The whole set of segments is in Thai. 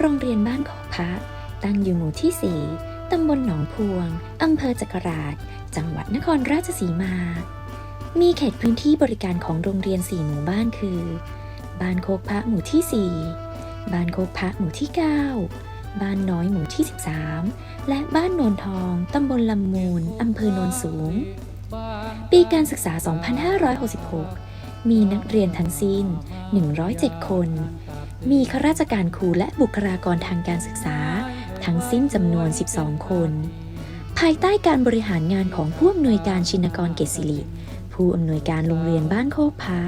โรงเรียนบ้านของพระตั้งอยู่หมู่ที่ 4 ตำบลหนองพวง อำเภอจักราช จังหวัดนครราชสีมา มีเขตพื้นที่บริการของโรงเรียน 4 หมู่บ้านคือ บ้านโคกพระหมู่ที่ 4 บ้านโคกพระหมู่ที่ 9 บ้านน้อยหมู่ที่ 13 และบ้านโนนทอง ตำบลลำมูล อำเภอโนนสูง ปีการศึกษา 2566 มีนักเรียนทั้งสิ้น 107 คน มีข้าราชการครูและบุคลากรทางการศึกษา ทั้งสิ้นจำนวน 12 คน ภายใต้การบริหารงานของผู้อำนวยการชินกรเกษสิริผู้อำนวยการโรงเรียนบ้านโคกพระ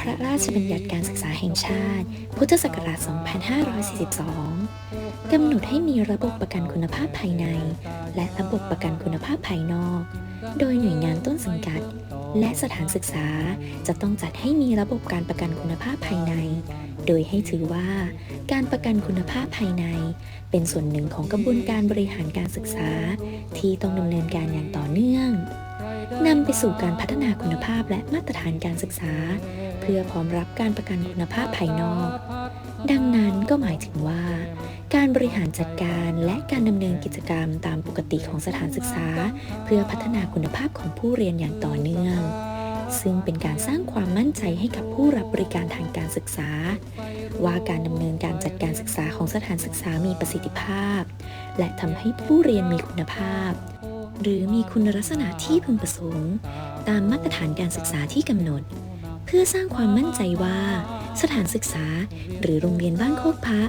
พระราชบัญญัติการศึกษาแห่งชาติ พุทธศักราช 2542 กำหนดให้มีระบบประกันคุณภาพภายใน และระบบประกันคุณภาพภายนอก โดยหน่วยงานต้นสังกัด และสถานศึกษาจะต้องจัดให้มีระบบการประกันคุณภาพภายใน โดยให้ถือว่า การประกันคุณภาพภายใน เป็นส่วนหนึ่งของกระบวนการบริหารการศึกษา ที่ต้องดำเนินการอย่างต่อเนื่องนำไปสู่การพัฒนาคุณภาพและมาตรฐานการศึกษา เพื่อพร้อมรับการประกันคุณภาพภายนอก ดังนั้นก็หมายถึงว่า การบริหารจัดการและการดำเนินกิจกรรมตามปกติของสถานศึกษา เพื่อพัฒนาคุณภาพของผู้เรียนอย่างต่อเนื่อง ซึ่งเป็นการสร้างความมั่นใจให้กับผู้รับบริการทางการศึกษา ว่าการดำเนินการจัดการศึกษาของสถานศึกษามีประสิทธิภาพ และทำให้ผู้เรียนมีคุณภาพ หรือมีคุณลักษณะที่พึงประสงค์ ตามมาตรฐานการศึกษาที่กำหนด เพื่อสร้างความมั่นใจว่า สถานศึกษา หรือโรงเรียนบ้านโคกพระ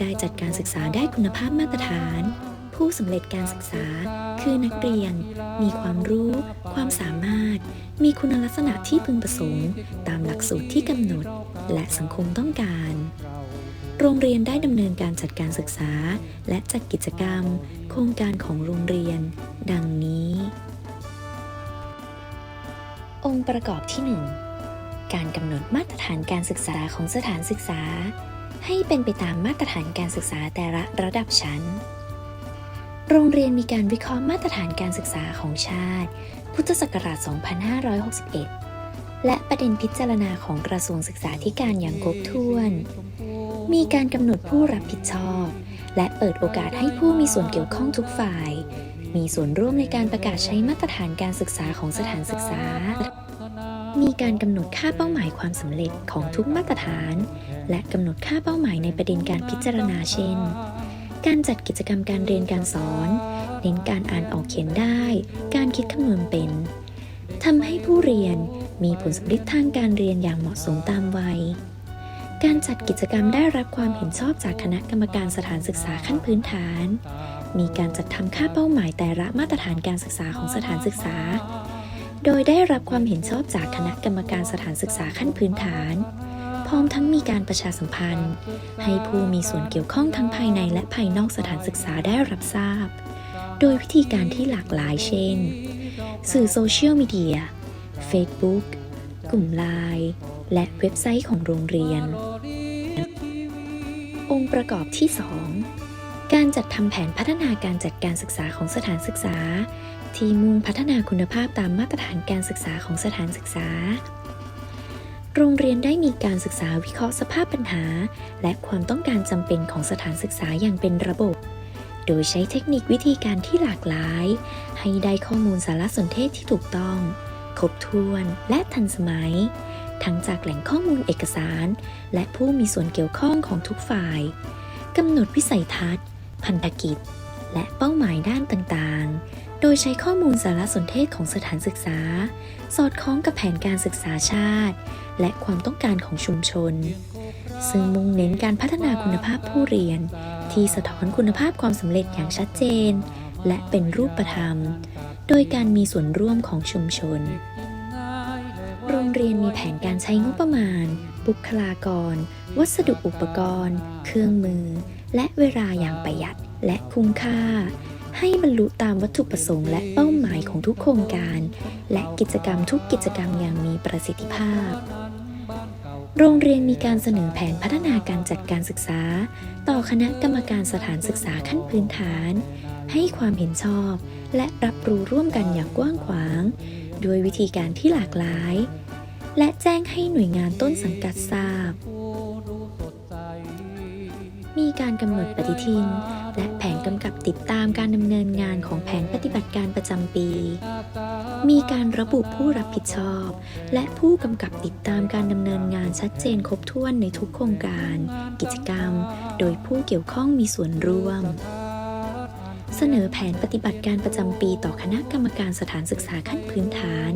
ได้จัดการศึกษาได้คุณภาพมาตรฐาน ผู้สำเร็จการศึกษา คือนักเรียน มีความรู้ ความสามารถ มีคุณลักษณะที่พึงประสงค์ ตามหลักสูตรที่กำหนด และสังคมต้องการโรงเรียนได้ดำเนินการจัดการศึกษา และจัดกิจกรรม โครงการของโรงเรียน ดังนี้ องค์ประกอบที่ 1 การกำหนดมาตรฐานการศึกษาของสถานศึกษา ให้เป็นไปตามมาตรฐานการศึกษาแต่ละระดับชั้น โรงเรียนมีการวิเคราะห์มาตรฐานการศึกษาของชาติ พุทธศักราช 2561 และประเด็นพิจารณาของกระทรวงศึกษาธิการอย่างครบถ้วน มีการกำหนดผู้รับผิดชอบ และเปิดโอกาสให้ผู้มีส่วนเกี่ยวข้องทุกฝ่าย มีส่วนร่วมในการประกาศใช้มาตรฐานการศึกษาของสถานศึกษา มีการกำหนดค่าเป้าหมายความสำเร็จของทุกมาตรฐาน และกำหนดค่าเป้าหมายในประเด็นการพิจารณาเช่น การจัดกิจกรรมการเรียนการสอน เน้นการอ่านออกเขียนได้ การคิดคำนวณเป็นทำให้ผู้เรียนมีผลสำลิดทางการเรียนอย่างเหมาะสมตามวัย การจัดกิจกรรมได้รับความเห็นชอบจากคณะกรรมการสถานศึกษาขั้นพื้นฐาน มีการจัดทำค่าเป้าหมายแต่ละมาตรฐานการศึกษาของสถานศึกษา โดยได้รับความเห็นชอบจากคณะกรรมการสถานศึกษาขั้นพื้นฐาน พร้อมทั้งมีการประชาสัมพันธ์ ให้ผู้มีส่วนเกี่ยวข้องทั้งภายในและภายนอกสถานศึกษาได้รับทราบ โดยวิธีการที่หลากหลายเช่น สื่อโซเชียลมีเดีย Facebook กลุ่มไลน์และเว็บไซต์ของโรงเรียน องค์ประกอบที่ 2 การจัดทำแผนพัฒนาการจัดการศึกษาของสถานศึกษา ที่มุ่งพัฒนาคุณภาพตามมาตรฐานการศึกษาของสถานศึกษา โรงเรียนได้มีการศึกษาวิเคราะห์สภาพปัญหา และความต้องการจำเป็นของสถานศึกษาอย่างเป็นระบบ โดยใช้เทคนิควิธีการที่หลากหลาย ให้ได้ข้อมูลสารสนเทศที่ถูกต้อง ครบถ้วนและทันสมัย ทั้งจากแหล่งข้อมูลเอกสาร และผู้มีส่วนเกี่ยวข้องของทุกฝ่ายกำหนดวิสัยทัศน์ พันธกิจ และเป้าหมายด้านต่างๆ โดยใช้ข้อมูลสารสนเทศของสถานศึกษา สอดคล้องกับแผนการศึกษาชาติ และความต้องการของชุมชน ซึ่งมุ่งเน้นการพัฒนาคุณภาพผู้เรียน ที่สะท้อนคุณภาพความสำเร็จอย่างชัดเจน และเป็นรูปธรรม โดยการมีส่วนร่วมของชุมชน โรงเรียนมีแผนการใช้งบประมาณ บุคลากร วัสดุอุปกรณ์ เครื่องมือ และเวลาอย่างประหยัดและคุ้มค่า ให้บรรลุตามวัตถุประสงค์และเป้าหมายของทุกโครงการ และกิจกรรมทุกกิจกรรมอย่างมีประสิทธิภาพ โรงเรียนมีการเสนอแผนพัฒนาการจัดการศึกษา ต่อคณะกรรมการสถานศึกษาขั้นพื้นฐาน ให้ความเห็นชอบ และรับรู้ร่วมกันอย่างกว้างขวาง ด้วยวิธีการที่หลากหลาย และแจ้งให้หน่วยงานต้นสังกัดทราบ มีการกำหนดปฏิทิน และแผนกำกับติดตามการดำเนินงานของแผนปฏิบัติการประจำปี มีการระบุผู้รับผิดชอบ และผู้กำกับติดตามการดำเนินงานชัดเจนครบถ้วนในทุกโครงการ กิจกรรม โดยผู้เกี่ยวข้องมีส่วนร่วม เสนอแผนปฏิบัติการประจำปีต่อคณะกรรมการสถานศึกษาขั้นพื้นฐาน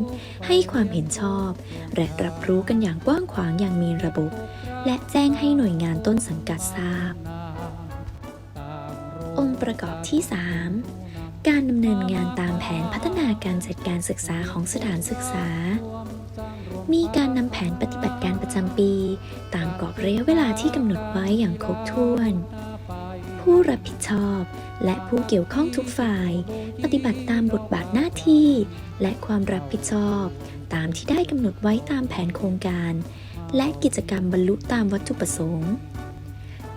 ให้ความเห็นชอบ และรับรู้กันอย่างกว้างขวางอย่างมีระบบ และแจ้งให้หน่วยงานต้นสังกัดทราบ องค์ประกอบที่ 3 การดำเนินงานตามแผนพัฒนาการจัดการศึกษาของสถานศึกษา มีการนำแผนปฏิบัติการประจำปี ตามกรอบระยะเวลาที่กำหนดไว้อย่างครบถ้วนผู้รับผิดชอบและผู้เกี่ยวข้องทุกฝ่าย ปฏิบัติตามบทบาทหน้าที่ และความรับผิดชอบ ตามที่ได้กำหนดไว้ตามแผนโครงการ และกิจกรรมบรรลุตามวัตถุประสงค์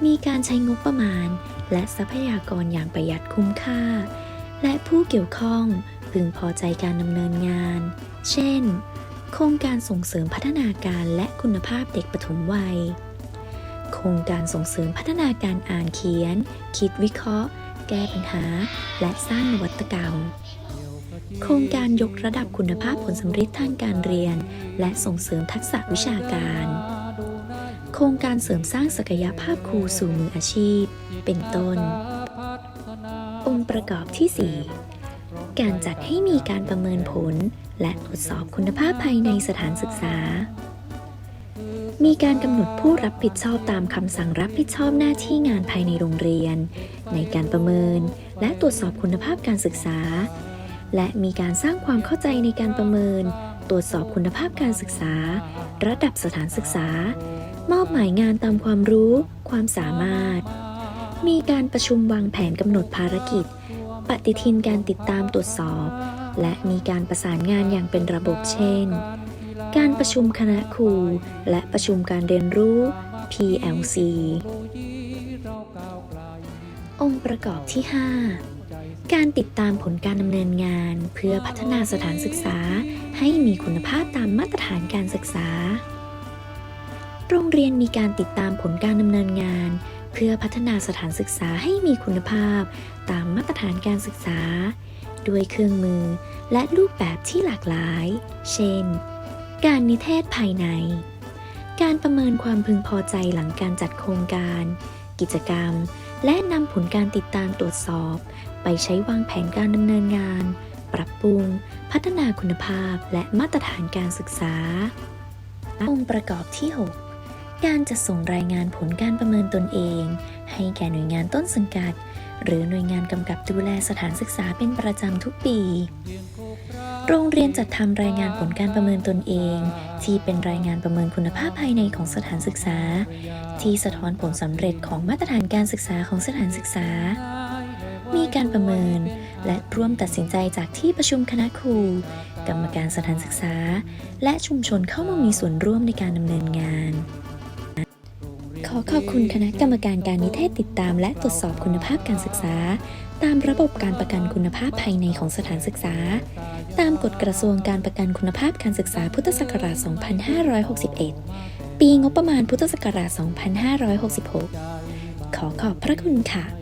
มีการใช้งบประมาณ และทรัพยากรอย่างประหยัดคุ้มค่า และผู้เกี่ยวข้องพึงพอใจการดำเนินงาน เช่น โครงการส่งเสริมพัฒนาการและคุณภาพเด็กปฐมวัย โครงการส่งเสริมพัฒนาการอ่านเขียน คิดวิเคราะห์ แก้ปัญหา และสร้างนวัตกรรม โครงการยกระดับคุณภาพผลสำเร็จทางการเรียน และส่งเสริมทักษะวิชาการ โครงการเสริมสร้างศักยภาพครูสู่มืออาชีพ เป็นต้น องค์ประกอบที่ 4 การจัดให้มีการประเมินผล และตรวจสอบคุณภาพภายในสถานศึกษา มีการกำหนดผู้รับผิดชอบตามคำสั่งรับผิดชอบหน้าที่งานภายในโรงเรียน ในการประเมิน และตรวจสอบคุณภาพการศึกษา และมีการสร้างความเข้าใจในการประเมิน ตรวจสอบคุณภาพการศึกษา ระดับสถานศึกษา มอบหมายงานตามความรู้ ความสามารถ มีการประชุมวางแผนกำหนดภารกิจ ปฏิทินการติดตามตรวจสอบ และมีการประสานงานอย่างเป็นระบบเช่น การประชุมคณะครู และประชุมการเรียนรู้ PLC องค์ประกอบที่ 5 การติดตามผลการดำเนินงาน เพื่อพัฒนาสถานศึกษา ให้มีคุณภาพตามมาตรฐานการศึกษา โรงเรียนมีการติดตามผลการดำเนินงาน เพื่อพัฒนาสถานศึกษาให้มีคุณภาพ ตามมาตรฐานการศึกษา ด้วยเครื่องมือและรูปแบบที่หลากหลาย เช่น การนิเทศภายใน การประเมินความพึงพอใจหลังการจัดโครงการ กิจกรรม และนำผลการติดตามตรวจสอบ ไปใช้วางแผนการดำเนินงาน ปรับปรุง พัฒนาคุณภาพและมาตรฐานการศึกษา องค์ประกอบที่ 6 การจะส่งรายงานผลการประเมินตนเอง ให้แก่หน่วยงานต้นสังกัด หรือหน่วยงานกำกับดูแลสถานศึกษาเป็นประจำทุกปี โรงเรียนจัดทำรายงานผลการประเมินตนเอง ที่เป็นรายงานประเมินคุณภาพภายในของสถานศึกษา ที่สะท้อนผลสำเร็จของมาตรฐานการศึกษาของสถานศึกษา มีการประเมินและร่วมตัดสินใจจากที่ประชุมคณะครู กรรมการสถานศึกษา และชุมชนเข้ามามีส่วนร่วมในการดำเนินงาน ขอขอบคุณคณะกรรมการการนิเทศติดตาม และตรวจสอบคุณภาพการศึกษา ตามระบบการประกันคุณภาพภายในของสถานศึกษา ตามกฎกระทรวงการประกันคุณภาพการศึกษาพุทธศักราช 2561 ปีงบประมาณพุทธศักราช 2566 ขอขอบพระคุณค่ะ